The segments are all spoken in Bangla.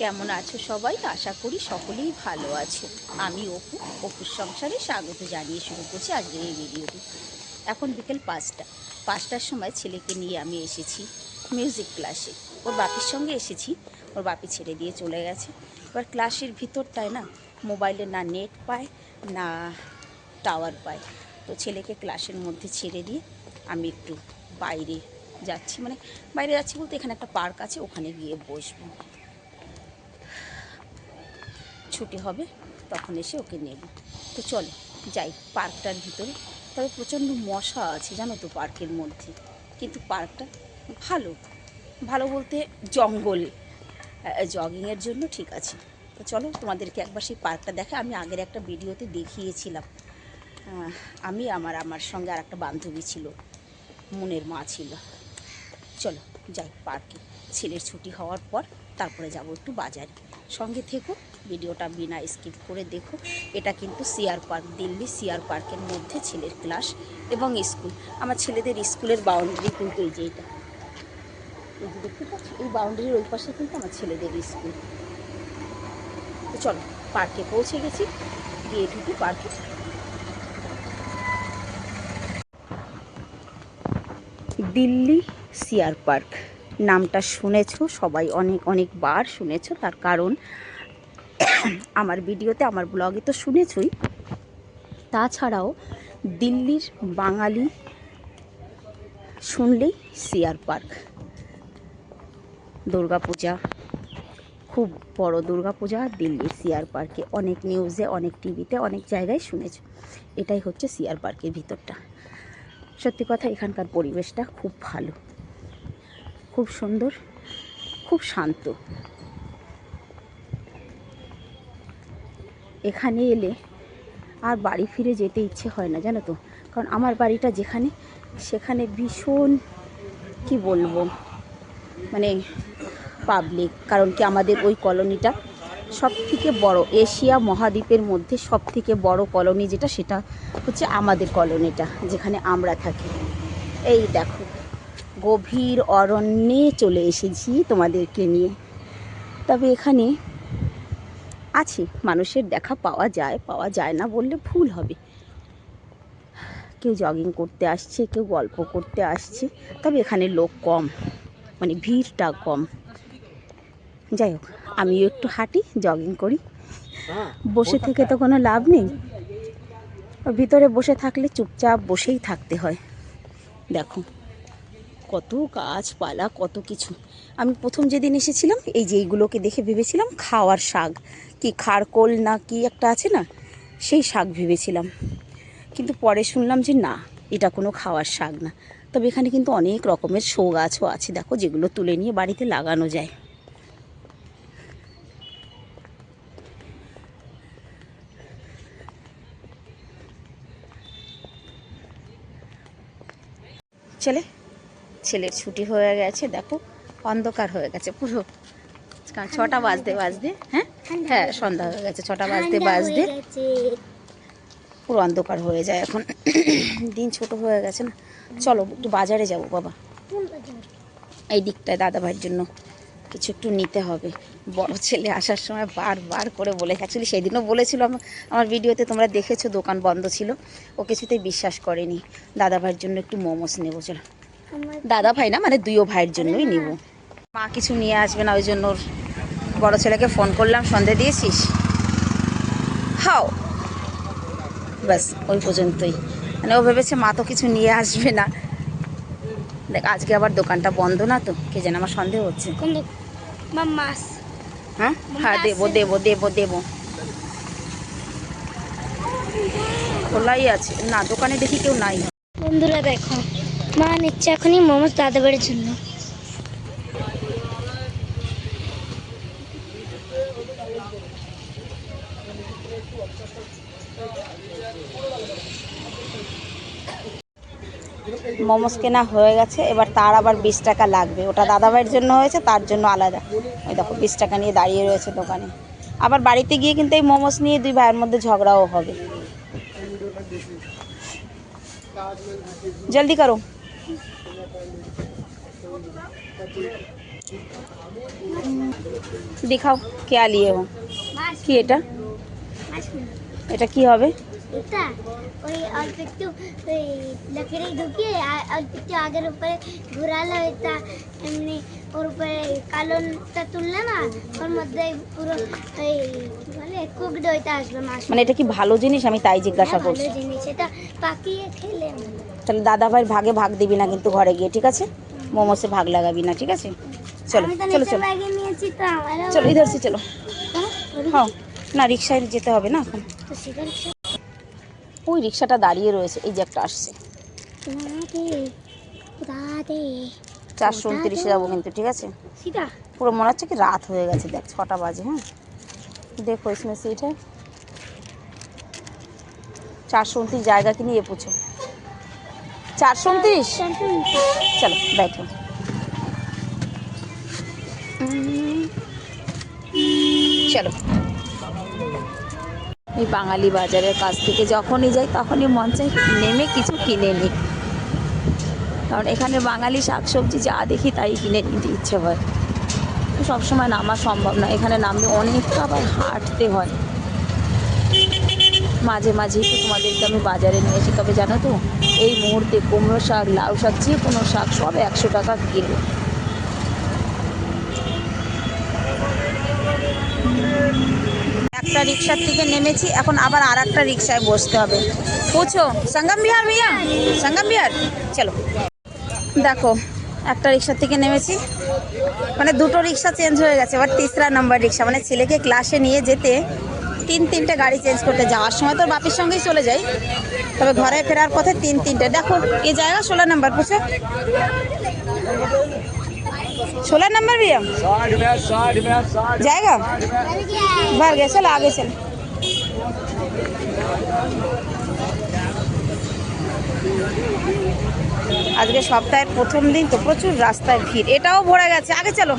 কেমন আছো সবাই? আশা করি সকলেই ভালো আছো। আমি অপু, অপুর সংসারে স্বাগত জানিয়ে শুরু করছি আজকের এই ভিডিওটি। এখন বিকেল পাঁচটা। পাঁচটার সময় ছেলেকে নিয়ে আমি এসেছি মিউজিক ক্লাসে। ওর বাপির সঙ্গে এসেছি। ওর বাপি ছেড়ে দিয়ে চলে গেছে। এবার ক্লাসের ভিতরটায় না মোবাইলে না নেট পায়, না টাওয়ার পায়। তো ছেলেকে ক্লাসের মধ্যে ছেড়ে দিয়ে আমি একটু বাইরে যাচ্ছি। মানে বাইরে যাচ্ছি বলতে এখানে একটা পার্ক আছে, ওখানে গিয়ে বসবো। ছুটি হবে, তখন এসে ওকে নেব তো চলো যাই পার্কটার ভিতরে। তবে প্রচণ্ড মশা আছে, জানো তো পার্কের মধ্যে। কিন্তু পার্কটা ভালো। ভালো বলতে জঙ্গল। জগিংয়ের জন্য ঠিক আছে। তো চলো তোমাদেরকে একবার সেই পার্কটা দেখে আমি আগের একটা ভিডিওতে দেখিয়েছিলাম। আমি, আমার আমার সঙ্গে আর একটা বান্ধবী ছিল। মনের মা ছিল। চলো যাই পার্কে। ছেলের ছুটি হওয়ার পর তারপরে যাব একটু বাজারে। সঙ্গে থেকো, ভিডিওটা বিনা স্কিপ করে দেখো। এটা কিন্তু সিআর পার্ক, দিল্লি সিআর পার্কের মধ্যে ছেলের ক্লাস এবং স্কুল। আমার ছেলেদের স্কুলের বাউন্ডারি কিন্তু এই যে এটা। দেখতে পাচ্ছ, এই বাউন্ডারির ওই পাশে কিন্তু আমার ছেলেদের স্কুল। তো চলো, পার্কে পৌঁছে গেছি, গিয়ে ঢুকি পার্কে। Delhi C R park. নামটা শুনেছো, সবাই অনেক অনেকবার শুনেছো, তার কারণ আমার ভিডিওতে, আমার ব্লগে তো শুনেছই। তাছাড়াও দিল্লির বাঙালি শুনলেই সিয়ার পার্ক, দুর্গাপূজা, খুব বড় দুর্গাপূজা দিল্লির সিয়ার পার্কে। অনেক নিউজে, অনেক টিভিতে, অনেক জায়গায় শুনেছো। এটাই হচ্ছে সিয়ার পার্কের ভিতরটা। সত্যি কথা, এখানকার পরিবেশটা খুব ভালো। খুব সুন্দর, খুব শান্ত। এখানে এলে আর বাড়ি ফিরে যেতে ইচ্ছে হয় না, জানো তো? কারণ আমার বাড়িটা যেখানে, সেখানে ভীষণ, কি বলব? মানে পাবলিক কারণ কি আমাদের ওই কলোনিটা সব থেকে বড়, এশিয়া মহাদ্বীপের মধ্যে সব থেকে বড় কলোনি যেটা, সেটা হচ্ছে আমাদের কলোনিটা, যেখানে আমরা থাকি। এই দেখো। গভীর অরণ্যে চলে এসেছি তোমাদেরকে নিয়ে। তবে এখানে আছে, মানুষের দেখা পাওয়া যায় পাওয়া যায় না বললে ভুল হবে। কেউ জগিং করতে আসছে, কেউ গল্প করতে আসছে, তবে এখানে লোক কম মানে ভিড়টা কম। যাই হোক, আমিও একটু হাঁটি জগিং করি। বসে থেকে তো কোনো লাভ নেই। ভিতরে বসে থাকলে চুপচাপ বসেই থাকতে হয়। দেখো। কত গাছপালা, কত কিছু। আমি প্রথম যেদিন এসেছিলাম, এই যে এইগুলোকে দেখে ভেবেছিলাম খাওয়ার শাক। কি খারকোল না কি একটা আছে না, সেই শাক ভেবেছিলাম। কিন্তু পরে শুনলাম যে না, এটা কোনো খাওয়ার শাক না। তবে এখানে কিন্তু অনেক রকমের শো গাছও আছে, দেখো, যেগুলো তুলে নিয়ে বাড়িতে লাগানো যায়। ছেলে ছেলের ছুটি হয়ে গেছে দেখো অন্ধকার হয়ে গেছে পুরো। কারণ ছটা বাজতে বাজতে হ্যাঁ? হ্যাঁ সন্ধ্যা হয়ে গেছে ছটা বাজতে বাজতে। পুরো অন্ধকার হয়ে যায় এখন। দিন ছোট হয়ে গেছে না। চলো একটু বাজারে যাব বাবা। এই দিকটায় দাদা ভাইয়ের জন্য কিছু একটু নিতে হবে। বড় ছেলে আসার সময় বারবার করে বলে অ্যাকচুয়ালি সেদিনও বলেছিল আমার আমার ভিডিওতে তোমরা দেখেছ দোকান বন্ধ ছিল। ও কিছুতেই বিশ্বাস করেনি। দাদা ভাইয়ের জন্য একটু মোমোস নেব চলো। দাদা ভাই না মানে দুইও ভাইয়ের জন্যই নিব। মা কিছু নিয়ে আসবে না ওই জন্য ওর বড় ছেলেকে ফোন করলাম সন্ধে দিয়েছিস? হাও। ব্যাস ওই পর্যন্তই। মানে ও ভেবেছে মা তো কিছু নিয়ে আসবে না। দেখ আজকে আবার দোকানটা বন্ধ না তো কে যেন আমার সন্দেহ হচ্ছে। মাছ। হ্যাঁ? হ্যাঁ দেবো দেবো দেবো দেবো। খোলাই আছে। না দোকানে দেখি কেউ নাই। বন্ধুরা দেখো মা নিচ্ছে এখনই, মোমোস দাদা বাড়ির জন্য। মোমোস কেনা হয়ে গেছে, এবার তার আবার বিশ টাকা লাগবে। ওটা দাদাভাইয়ের জন্য হয়েছে, তার জন্য আলাদা। ওই দেখো, বিশ টাকা নিয়ে দাঁড়িয়ে রয়েছে দোকানে। আবার বাড়িতে গিয়ে কিন্তু এই মোমোস নিয়ে দুই ভাইয়ের মধ্যে ঝগড়াও হবে। জলদি করো। দেখাও কে আলিয়ে কি এটা? এটা কি হবে? এটা ওই অল্প একটু ওই লকড়ি ঢুকিয়ে অল্প একটু আগের উপরে ঘুরালে ওইটা এমনি ওর উপরে কালোটা তুললে না ওর মধ্যে পুরো ওই কি বলে কুকড ওইটা আসবে মাছ মানে এটা কি ভালো জিনিস? আমি তাই জিজ্ঞাসা হ্যাঁ, ভালো জিনিস এটা পাকিয়ে খেলে তাহলে দাদা ভাইয়ের ভাগে ভাগ দিবি না কিন্তু ঘরে গিয়ে ঠিক আছে? মোমোসে ভাগ লাগাবি না ঠিক আছে? চলো চলো চলো। চলো ইধার সে চলো। হ্যাঁ, হ্যাঁ না রিক্সায় যেতে হবে না এখন। ওই রিক্সাটা দাঁড়িয়ে রয়েছে এই যে একটা আসছে। চারশো উনত্রিশে যাব কিন্তু ঠিক আছে? পুরো মনে হচ্ছে কি রাত হয়ে গেছে দেখ ছটা বাজে হ্যাঁ? দেখো এখানে সিট হ্যাঁ চারশো উনত্রিশ জায়গা কিনে এ পুছো চারশো উনত্রিশ? চলো দেখো চলো। এই বাঙালি বাজারের কাছ থেকে যখনই যাই তখনই মন চাই নেমে কিছু কিনে নিই কারণ এখানে বাঙালি শাকসবজি যা দেখি তাই কিনে নিতে ইচ্ছে হয়। সবসময় নামা সম্ভব না। এখানে নামলে অনেকটা আবার হাঁটতে হয়। মাঝে মাঝে তো তোমাদেরকে আমি বাজারে নিয়েছি তবে জানো তো, এই মুহূর্তে কুমড়ো শাক, লাউ শাক, যে কোনো শাক সব একশো টাকা কিলো। একটা রিক্সার থেকে নেমেছি, এখন আবার আর একটা রিক্সায় বসতে হবে। পুছো সঙ্গম বিহার ভাইয়া? সঙ্গম বিহার? চলো। দেখো, একটা রিক্সার থেকে নেমেছি। মানে দুটো রিক্সা চেঞ্জ হয়ে গেছে, এবার তিসরা নম্বর রিক্সা। মানে ছেলেকে ক্লাসে নিয়ে যেতে তিন তিনটে গাড়ি চেঞ্জ করতে। যাওয়ার সময় তোর বাপির সঙ্গেই চলে যাই। তবে ঘরে ফেরার পথে তিন তিনটে। দেখো, এই জায়গা ষোলো নম্বর পুছো ষোলো নম্বর भैया साठ में साठ में साठ जाएगा भर गया चल आगे चल আজকে সপ্তাহের প্রথম দিন তো প্রচুর রাস্তায় ভিড় এটাও ভরে গেছে আগে চলো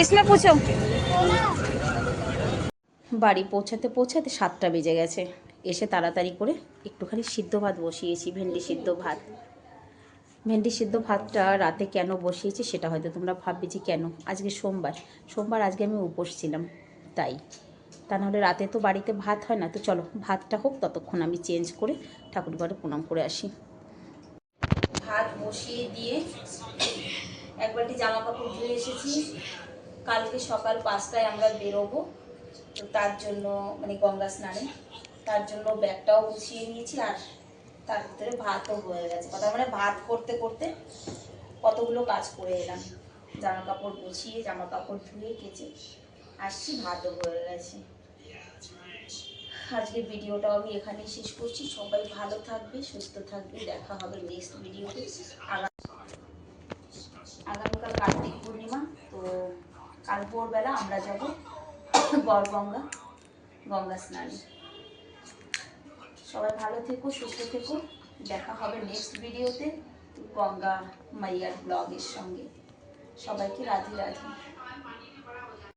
ইসমে পুছো বাড়ি পৌঁছাতে পৌঁছাতে সাতটা বেজে গেছে এসে তাড়াতাড়ি করে একটুখানি সিদ্ধ ভাত বসিয়েছি ভেন্ডি সিদ্ধ ভাত ভেন্ডি সিদ্ধ ভাতটা রাতে কেন বসিয়েছি সেটা হয়তো তোমরা ভাববে যে কেন? আজকে সোমবার। সোমবার আজকে আমি উপোস ছিলাম, তাই। তা নাহলে রাতে তো বাড়িতে ভাত হয় না, তো চলো ভাতটা হোক, ততক্ষণ আমি চেঞ্জ করে ঠাকুর ঘরে প্রণাম করে আসি। ভাত বসিয়ে দিয়ে এক বালতি জামা কাপড় ধুয়ে এসেছি। কালকে সকাল পাঁচটায় আমরা বেরোবো, তো তার জন্য মানে গঙ্গা স্নানে, তার জন্য ব্যাগটাও গুছিয়ে নিয়েছি আর তার ভিতরে ভাতও হয়ে গেছে। কথা মানে ভাত করতে করতে কতগুলো কাজ করে এলাম। জামা কাপড় গুছিয়ে জামা কাপড় ধুয়ে, কেচে আসছি, ভাতও হয়ে গেছে। আজকের ভিডিওটাও আমি এখানেই শেষ করছি। সবাই ভালো থাকবে, সুস্থ থাকবে। দেখা হবে নেক্সট ভিডিওতে। আগা আগামীকাল কার্তিক পূর্ণিমা, তো কাল ভোরবেলা আমরা যাব গড়গঙ্গা গঙ্গা স্নানে। সবাই ভালো থেকো, সুস্থ থেকো। দেখা হবে নেক্সট ভিডিওতে গঙ্গা মাইয়ার ব্লগের সঙ্গে। সবাইকে রাধে রাধে।